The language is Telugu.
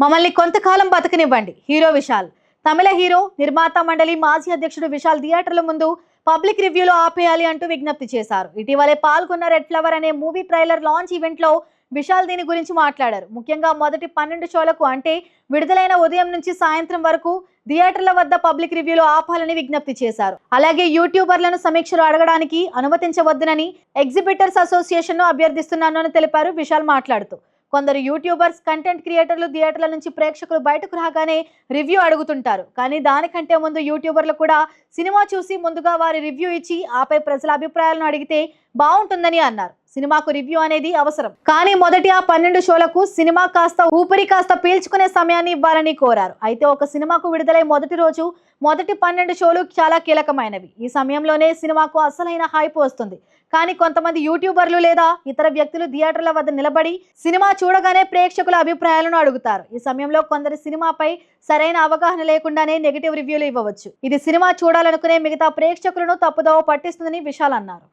మమ్మల్ని కొంతకాలం బతకనివ్వండి. హీరో విశాల్. తమిళ హీరో నిర్మాత మండలి మాజీ అధ్యక్షుడు విశాల్ థియేటర్ల ముందు పబ్లిక్ రివ్యూలో ఆపేయాలి అంటూ విజ్ఞప్తి చేశారు. ఇటీవలే పాల్గొన్న రెడ్ ఫ్లవర్ అనే మూవీ ట్రైలర్ లాంచ్ ఈవెంట్లో విశాల్ దీని గురించి మాట్లాడారు. ముఖ్యంగా మొదటి పన్నెండు షోలకు అంటే విడుదలైన ఉదయం నుంచి సాయంత్రం వరకు థియేటర్ల వద్ద పబ్లిక్ రివ్యూలో ఆపాలని విజ్ఞప్తి చేశారు. అలాగే యూట్యూబర్లను సమీక్షలు అడగడానికి అనుమతించవద్దునని ఎగ్జిబిటర్స్ అసోసియేషన్ను అభ్యర్థిస్తున్నాను తెలిపారు విశాల్ మాట్లాడుతూ. కొందరు యూట్యూబర్స్ కంటెంట్ క్రియేటర్లు థియేటర్ల నుంచి ప్రేక్షకులు బయటకు రాగానే రివ్యూ అడుగుతుంటారు. కానీ దానికంటే ముందు యూట్యూబర్లు కూడా సినిమా చూసి ముందుగా వారి రివ్యూ ఇచ్చి ఆపై ప్రజల అభిప్రాయాలను అడిగితే బాగుంటుందని అన్నారు. సినిమాకు రివ్యూ అనేది అవసరం. కానీ మొదటి ఆ పన్నెండు షోలకు సినిమా కాస్త ఊపిరి కాస్త పీల్చుకునే సమయాన్ని ఇవ్వాలని కోరారు. అయితే ఒక సినిమాకు విడుదలై మొదటి రోజు మొదటి పన్నెండు షోలు చాలా కీలకమైనవి. ఈ సమయంలోనే సినిమాకు అసలైన హైప్ వస్తుంది. కానీ కొంతమంది యూట్యూబర్లు లేదా ఇతర వ్యక్తులు థియేటర్ల వద్ద నిలబడి సినిమా చూడగానే ప్రేక్షకుల అభిప్రాయాలను అడుగుతారు. ఈ సమయంలో కొందరు సినిమాపై సరైన అవగాహన లేకుండానే నెగిటివ్ రివ్యూలు ఇవ్వవచ్చు. ఇది సినిమా చూడాలనుకునే మిగతా ప్రేక్షకులను తప్పుదోవ పట్టిస్తుందని విశాల్ అన్నారు.